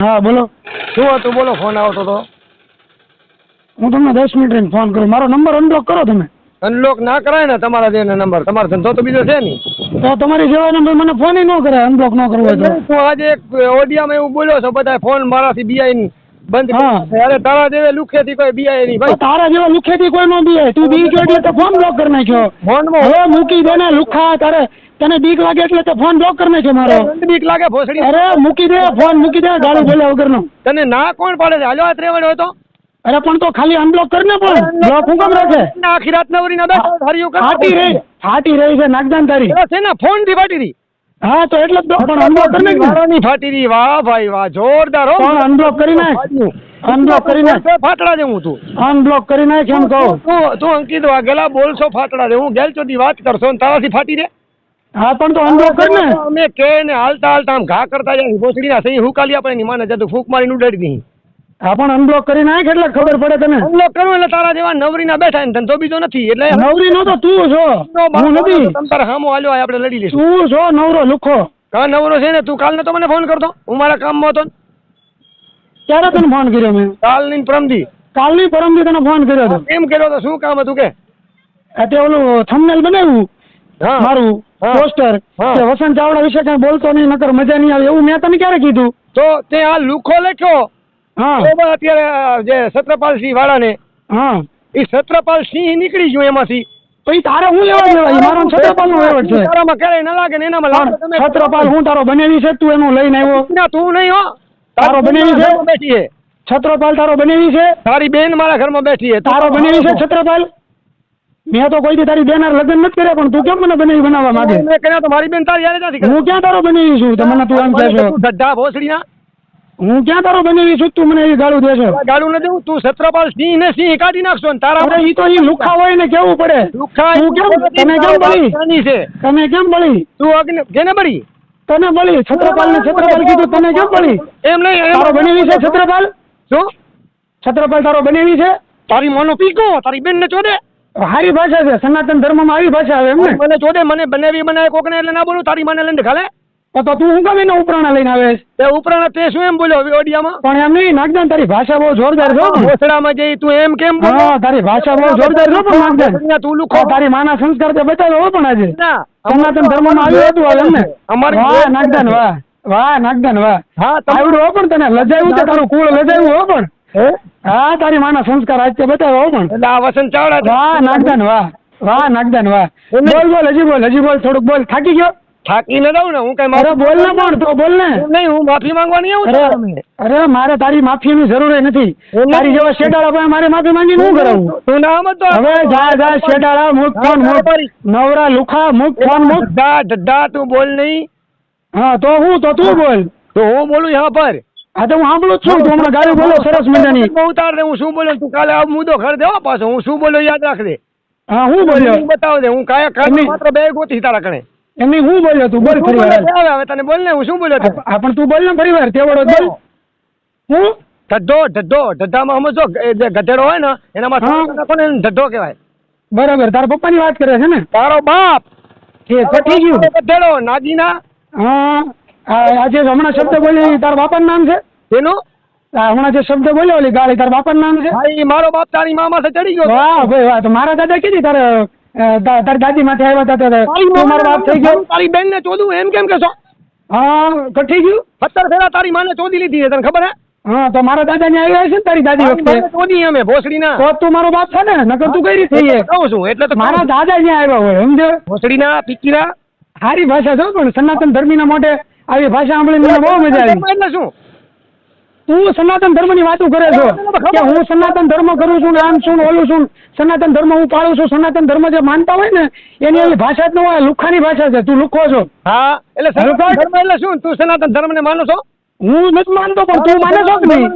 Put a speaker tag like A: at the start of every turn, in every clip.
A: હા બોલો.
B: શું હતું? બોલો ફોન આવતો તો.
A: હું તમને દસ મિનિટ રહીને ફોન કરું. મારો નંબર અનબ્લોક કરો તમે.
B: અનલોક ના કરાય ને તમારા જે નંબર તમારો ધંધો તો બીજો છે નહીં.
A: તો તમારી જેવા નંબર મને ફોન ન કરાય અનબ્લોક ન કરવો તો.
B: આજે એક ઓડિયામાં એવું બોલ્યો છો બધા ફોન મારાથી બીઆઈ બંધ અરે તારા જેવે લુખેથી કોઈ બીઆઈ નહીં ભાઈ.
A: તારા જેવા લુખેથી કોઈ નો બીઆઈ તું બી એટલે તો ફોન બ્લોક કરી નાખ્યો.
B: ફોનમાં
A: હવે મૂકી દે ને લુખા તારે તને બીક લાગે એટલે તો ફોન બ્લોક કરી છે મારો.
B: બીક લાગે ભોસડી.
A: અરે મૂકી દે ફોન મૂકી દે ગાડી બોલ્યા વગરનો.
B: તને ના કોણ પાડે છે? હાલો આ ત્રેવડ હોય તો.
A: અરે પણ તો ખાલી અનબ્લોક કરીને પણ. બ્લોક હું કેમ રાખે?
B: ના આખી રાત નવરી ના બેઠો હરિયું કર
A: ફાટી રહી ફાટી રહી છે નાગદાન તારી.
B: છે ને ફોનથી ફાટી રહી.
A: હા તો એટલે પણ અનબ્લોક કરી નાખ ને.
B: વાળાની ફાટી રહી. વાહ ભાઈ વાહ જોરદાર હો.
A: પણ અનબ્લોક કરી નાખ. અનબ્લોક કરી નાખ.
B: ફાટડા જેવું તું.
A: અનબ્લોક કરી નાખ એમ કહું.
B: તું તું અંકિત વાઘેલા બોલશો ફાટડા દે. હું ગેલ ચોથી વાત કરશો ને તારાથી ફાટી દે.
A: હા પણ તો અનબ્લોક કર ને.
B: અમે કે ને હાલતા હાલતા આમ ઘા કરતા જાય ભોસડી ના સહી હુકાલી આપણે ની માને જતું ફૂંક મારીને ઉડાડી દી.
A: હા પણ અનબ્લોક કરી નાખ એટલે ખબર પડે તને.
B: અનબ્લોક કરું એટલે તારા જેવા નવરી ના બેઠા ને ધંધો બીજો નથી એટલે
A: નવરી નો તો તું છો. હું નથી.
B: તમ તારે હામો હાલ્યો આપણે લડી લઈશું.
A: તું છો નવરો લુખો.
B: કા નવરો છે ને તું કાલ ને તો મને ફોન કરતો. હું મારા કામમાં હતો ને.
A: ક્યારે તને ફોન કર્યો મેં?
B: કાલની પરમદી.
A: કાલ કાલની પરમદી તને ફોન કર્યો હતો.
B: એમ કર્યો તો? શું કામ હતું કે?
A: આ તે ઓલું થંબનેલ બનાવ્યું? મારું પોસ્ટર કે વસંત ચાવડા વિશે કઈ બોલતો નહીં નકર મજા નહીં આવે. એવું મેં તમે ક્યારે કીધું?
B: તો તે આ લુખો લખ્યો
A: હા.
B: અત્યારે જે છત્રપાલસિંહ વાળાને
A: હા.
B: એ સત્રપાલ સિંહ નીકળી ગયો એમાંથી.
A: પછી તારે હું લેવા દેવા? મારો છત્રપાલ નો વહીવટ છે.
B: તારામાં ક્યારેય ન લાગે ને એનામાં
A: છત્રપાલ હું તારો બનેવી છે? તું એનું લઈને આવ્યો?
B: ના તું નહીં હો.
A: તારો બનેવી છે?
B: બેઠી છે
A: છત્રપાલ તારો બનેવી છે?
B: તારી બેન મારા ઘરમાં બેઠી છે
A: તારો બનેવી છે છત્રપાલ મેં તો કોઈ દી તારી બેન લગ્ન નથી કર્યા પણ તું કેમ મને બનેવી બનાવવા માંગે?
B: મેં કર્યા તો મારી બેન તારી યારે નથી
A: હું ક્યાં તારો બનેવી છું? તો મને તું આમ કહે છો
B: તું ભોસડીના.
A: હું ક્યાં તારો બનેવી છું? તું મને એ ગાળું દેશો.
B: ગાળું ન દેવું તું છત્રપાલ સિંહ ને સિંહ કાઢી નાખશો ને તારા
A: અરે ઈ તો ઈ લુખા હોય ને કેવું પડે?
B: લુખ્ખા
A: તું કેમ તમે કેમ બળી?
B: છે.
A: તમે કેમ બળી?
B: તું અગ્નિ કેને બળી?
A: તને બળી? છત્રપાલ ને છત્રપાલ કીધું તને કેમ બળી?
B: એમ નહીં
A: તારો બનેવી છે છત્રપાલ
B: શું?
A: છત્રપાલ તારો બનેવી છે?
B: તારી મોનો પીકો તારી બેન ને ચોદે.
A: હારી ભાષા છે. સનાતન ધર્મમાં આવી ભાષા આવે એમ ને?
B: મને જોડે મને બનાવી બનાવે કોકને એટલે ના બોલું? તારી માને લઈને ખાલે?
A: તો તો હું ગમે ઉપરાણા લઈને આવે છે?
B: તે ઉપરાંત તે શું એમ બોલ્યો ઓડિયામાં?
A: પણ એમ નહીં નાગદાન તારી ભાષા બહુ જોરદાર છે.
B: ભોસડામાં જઈ તું એમ કેમ
A: બોલો? તારી ભાષા બહુ જોરદાર છે પણ નાગદાન.
B: તું લુખો.
A: તારી માના સંસ્કાર તે બતાવ્યો હો પણ આજે. સનાતન ધર્મમાં આવ્યું હતું હવે એમ ને
B: અમારી
A: વાહ નાગદાન વાહ. વાહ નાગદાન વાહ.
B: હા
A: આવડું હો પણ તને. લજાયું તે તારું કુળ લજાયું હો પણ.
B: હે?
A: હા તારી માના સંસ્કાર આજ બતાવ્યો હો પણ.
B: એટલે આ વસંત ચાવડા.
A: વાહ નાગદાન વાહ. વાહ નાગદાન વાહ. બોલ બોલ હજી બોલ હજી બોલ થોડુંક બોલ. થાકી ગયો?
B: થાકી ન દઉં ને હું કઈ મારે
A: બોલ ને પણ તો બોલ ને.
B: નહીં હું માફી માંગવાની આવું
A: અરે અરે મારે તારી માફીની જરૂર ય નથી તારી જેવા શેડાળા પણ મારે માફી માંગી શું કરાવું?
B: તું ના તો
A: હવે જા જા શેડાળા મુક ફોન મુક. નવરા લુખા મુક ફોન મુક.
B: ડા ડા તું બોલ નહીં.
A: હા તો હું તો તું બોલ.
B: તો હું બોલું યહાં પર.
A: હા તો હું સાંભળું છું. તું હમણાં ગાડી બોલો સરસ મજાની.
B: ઉતાર દે હું શું બોલ્યો તું કાલે આ મુદ્દો ખર દે પાછો. હું શું બોલ્યો યાદ રાખ દે
A: હા હું બોલ્યો?
B: બતાવ દે. હું કાયા માત્ર બે ગોતી તારા કણે.
A: એમની હું બોલ્યો તું? બોલ ફરી વાર.
B: હવે તને બોલ ને હું શું બોલ્યો તે?
A: હા પણ તું બોલ ને ફરી વાર તેવડો બોલ. હું?
B: ધદ્ધો ધદ્ધો. ધદ્ધામાં સમજો જે ગધેડો હોય ને એનામાં નાખો ને કહેવાય.
A: બરાબર તારા પપ્પાની વાત કરે છે ને?
B: તારો બાપ.
A: એ કઠી ગયું.
B: ગધેડો નાગીના.
A: હા આજે હમણાં શબ્દ બોલી તારા બાપાનું નામ છે?
B: એનું?
A: હમણાં જે શબ્દ બોલ્યો ઓલી ગાળી તારા બાપા નામ છે?
B: ભાઈ મારો બાપ તારી મા માથે ચડી ગયો
A: વાહ ભાઈ વાહ તો મારા દાદા કીધી તારે તારી દાદી માથે આવ્યા હતા ત્યારે તું મારો બાપ થઈ ગયો?
B: તારી બેન ને ચોદું એમ કેમ કેશો?
A: હા કઠી ગયું?
B: સત્તર ફેરા તારી માને ચોદી લીધી છે તને ખબર હે?
A: હા તો મારા દાદા ને આવ્યા છે ને તારી દાદી વખતે?
B: ચોદી અમે ભોસડીના.
A: તો તું મારો બાપ છે ને નકર તું કઈ રીતે થઈ
B: કહું છું એટલે તો
A: મારા દાદા ને આવ્યા હોય સમજે
B: ભોસડી ના પીકીના
A: સારી ભાષા છે પણ સનાતન ધર્મીના મોઢે આવી ભાષા સાંભળીને મને બહુ મજા આવી.
B: એટલે શું?
A: તું સનાતન ધર્મની વાતો કરે છો. કે હું સનાતન ધર્મ કરું છું ને આમ છું ને ઓલું છું સનાતન ધર્મ હું પાળું છું સનાતન ધર્મ જે માનતા હોય ને એની એવી ભાષા જ ન હોય લુખાની ભાષા છે. તું લુખો છો.
B: હા એટલે સનાતન ધર્મ એટલે શું? તું સનાતન ધર્મ ને માનો છો?
A: હું નથી માનતો પણ તું માને છો કે નહીં?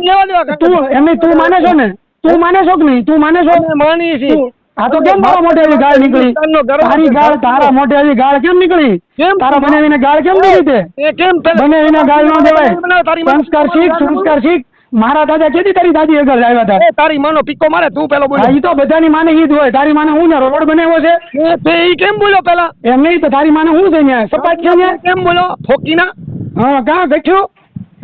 A: તું એમ તું માને છો ને? તું માને છો કે નહીં? તું માને છો?
B: માની
A: તું- આ તો કેમ તારા મોઢે આવી ગાળ નીકળી? તારી ગાળ તારા મોઢે આવી ગાળ કેમ નીકળી?
B: કેમ?
A: તારા બનાવીને ગાળ કેમ નીકળી તે?
B: કેમ
A: બનાવીને ગાળ ન દેવાય. સંસ્કાર શીખ સંસ્કાર શીખ. મારા દાદા કેદી તારી દાદી આગળ આવ્યા હતા?
B: તારી માનો પીકો મારે તું પેલો બોલ
A: એ તો બધાની માને ઈ જ હોય. તારી માને હું ને રોડ બનાવ્યો છે?
B: એ તે ઈ કેમ બોલ્યો પેલા?
A: એમ નહીં તો તારી માને હું છે ન્યા સપાટ છે ન્યા
B: કેમ બોલો ફોકીના?
A: હા કા ગઠ્યો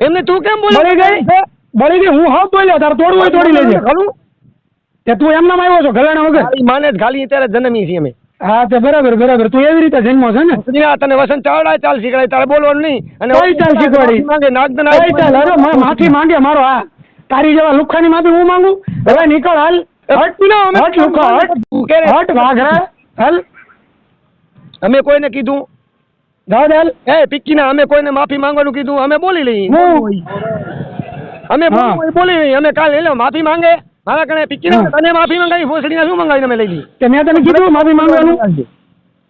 B: એમને તું કેમ બોલ્યો?
A: બળી ગઈ? બળી ગઈ? હું હા બોલ્યો તાર તોડવું હોય તોડી લેજે.
B: ખરું
A: તે તું એમનામ આવ્યો છો ગલાણા વગર?
B: માને જ ખાલી ત્યારે જન્મી છીએ અમે.
A: હા તે બરાબર બરાબર. તું એવી રીતે જન્મો છે ને?
B: ભોસડીના તને વસંત ચાવડા ચાલ શીખડાય તારે બોલવાનું નહીં. અને
A: કોઈ ચાલ શીખવાડી?
B: માંગે નાગદન
A: આવી ચાલ? અરે માફી માંગે મારો આ. તારી જેવા લુખાની માફી હું માંગુ? હવે નીકળ હાલ. હટ
B: ના, અમે-
A: હટ લુખા હટ. હટ વાઘરા હાલ.
B: અમે કોઈને કીધું?
A: દાદા
B: એ પિક્કીના અમે કોઈને માફી માંગવાનું કીધું? અમે બોલી લઈએ. અમે. બોલી લઈએ. અમે કાલ લે માફી માંગે? મારા કણે
A: પિક્ચર
B: તને માફી મંગાવી ફોસડીના શું મંગાવીને મેં લઈ લઈએ
A: કે મેં તને કીધું માફી માંગવાનું?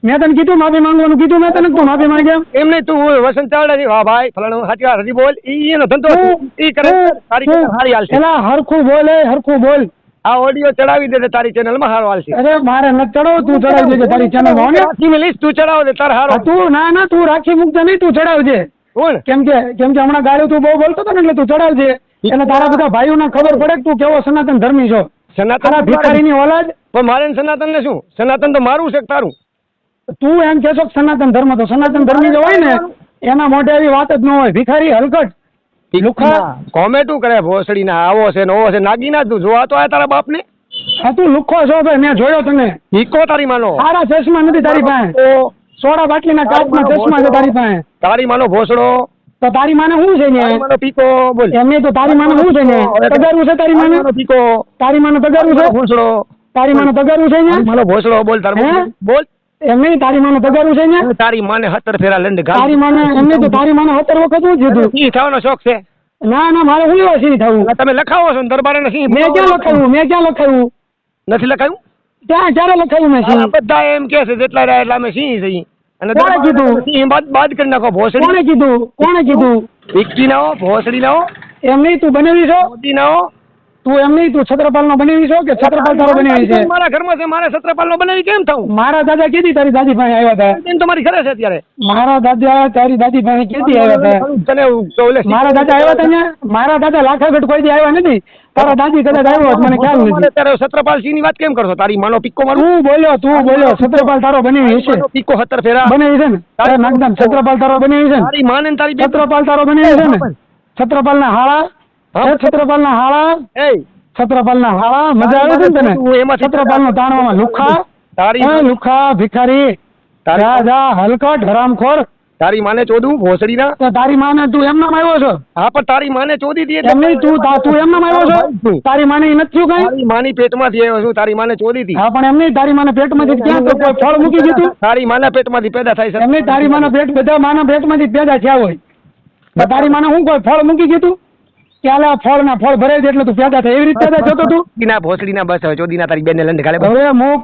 A: મેં તને કીધું માફી માંગવાનું કીધું મેં તને તો માફી માંગ્યા.
B: એમ નહીં તું વસંત ચાવડા છે વાહ ભાઈ ફલાણો સાચી વાત હજી બોલ. ઈ એનો ધંધો ઈ કરે. તારી
A: સારી
B: ચેનલ હાલશે.
A: એલા હરખું બોલે હરખું બોલ.
B: આ ઓડિયો ચડાવી દે તારી તારી ચેનલમાં હારો હાલશે.
A: અરે મારે ન ચડો તું ચડાવી દેજે તારી ચેનલમાં ને.
B: રાખી મેલીશ, તું ચડાવ દે તારે હારો.
A: તું ના ના તું રાખી મૂકજે નહીં તું ચડાવજે.
B: કોણ?
A: કેમ કે કેમ કે હમણાં ગાળું તું બહુ બોલતો હતો ને એટલે તું ચડાવજે. એટલે તારા બધા ભાઈઓને ખબર પડે કે તું કેવો સનાતન ધર્મી છો?
B: સનાતન
A: ભિખારીની ઓલાદ?
B: પણ મારે સનાતન ને શું? સનાતન તો મારું છે તારું?
A: તું એમ કે છો સનાતન ધર્મ તો સનાતન ધર્મી જો હોય ને એના મોઢે એવી વાત જ ન હોય. ભિખારી હલકટ. લુખા.
B: કોમેટું કરે? ભોસડી ના આવો છે ને ઓવો છે નાગીના તું. જોવા તો આ તારા બાપ ને
A: હા તું લુખો છો ભાઈ મેં જોયો તને.
B: ઈકો તારી માનો.
A: તારા ચશ્મા નથી તારી પાસે. સોડા બાટલીના કાચના ચશ્મા છે તારી પાસે.
B: તારી માનો ભોસડો.
A: તો તારી માને શું છે ને?
B: પીકો બોલ.
A: એમને તો તારી માને શું છે ને? તગારું છે તારી માને?
B: પીકો
A: તારી માને તગારું છે?
B: ભોસડો
A: તારી માને તગારું છે ને?
B: મારો ભોસડો બોલ તાર બોલ.
A: એમને તારી માને તગારું છે ને?
B: તારી માને હતર ફેરા લંડ
A: તારી માને એમને તો તારી માને હતર વખત હું જીધું
B: ઈ થવાનો શોખ છે.
A: ના ના મારે હું લેવા સિંહ થવું?
B: તમે લખાવો છો દરબારે ને સિંહ
A: મેં ક્યાં લખાયું? મેં ક્યાં લખાયું?
B: નથી લખાયું?
A: ત્યાં જ્યારે લખાયું મેં સિંહ?
B: બધા એમ કે છે જેટલા રહ્યા એટલા અમે સિંહ છીએ. અને
A: કોણે કીધું?
B: હિંમત બાદ બાદ કરી નાખો ભોસડી.
A: કોણે કીધું? કોણે કીધું?
B: વિક્કી ના હો ભોસડી ના હો.
A: એમ નહીં તું બનાવી છો?
B: મોદી ના હો.
A: તું એમ નહીં તું છત્રપાલ નો બનાવી છો કે છત્રપાલ તારો બનાવી છે?
B: મારા ઘરમાં છે મારે છત્રપાલ નો બનાવી કેમ થવું
A: મારા દાદા કેદી તારી દાદી ભાઈ આવ્યા હતા.
B: એમ તો મારી ઘરે છે અત્યારે.
A: મારા દાદા તારી દાદી ભાઈ કેદી આવ્યા હતા. મારા દાદા આવ્યા હતા ને મારા દાદા લાખાગઢ કોઈ દી આવ્યા નથી. તારા દાદી કદાચ આવ્યો મને ખ્યાલ નથી.
B: ત્યારે છત્રપાલ સિંહની વાત કેમ કરશો? તારી માનો પિક્કો મારું?
A: તું બોલ્યો તું બોલ્યો છત્રપાલ તારો બનાવી છે.
B: પિક્કો હતર ફેરા.
A: બનાવી છે ને? તારે નાગદામ છત્રપાલ તારો બનાવી છે
B: તારી માને તારી
A: છત્રપાલ તારો બનાવી છે ને? છત્રપાલ. ના હાળા
B: હા.
A: છત્રપાલ ના હાળા?
B: એ
A: છત્રપાલ ના હાળા મજા આવે છે ને તને?
B: તું એમાં
A: છત્રપાલ નો તાણવામાં લુખા?
B: તારી
A: લુખા ભિખારી.
B: તારા
A: જા હલકટ હરામખોર.
B: તારી માને ચોદું ભોસડી ના
A: તારી માને તું એમ નામ આવ્યો છો?
B: હા પણ તારી માને ચોદી દી
A: એમ નહીં તું તું તું એમનામ આવ્યો છો? તારી માને ઈ નથી કઈ?
B: તારી માની પેટમાંથી આવ્યો છું તારી માને ચોદી હતી
A: હા પણ એમ નહીં તારી માને પેટમાંથી ક્યાં તો કોઈ ફળ મૂકી દીધું
B: તારી માના પેટમાંથી પેદા થાય છે.
A: એમ નહીં તારી માના પેટ બધા માના પેટમાંથી પેદા થયા હોય. તો તારી માને શું કોઈ ફળ મૂકી દીધું આલે આ ફળ ના ફળ ભરાઈ દે એટલે તું પેદા થાય. એવી રીતે પેદા થતો તું?
B: ભોસડીના ભોસડીના બસ હવે ચોદીના તારી બેનને લંડ ખાલે.
A: હવે મુક.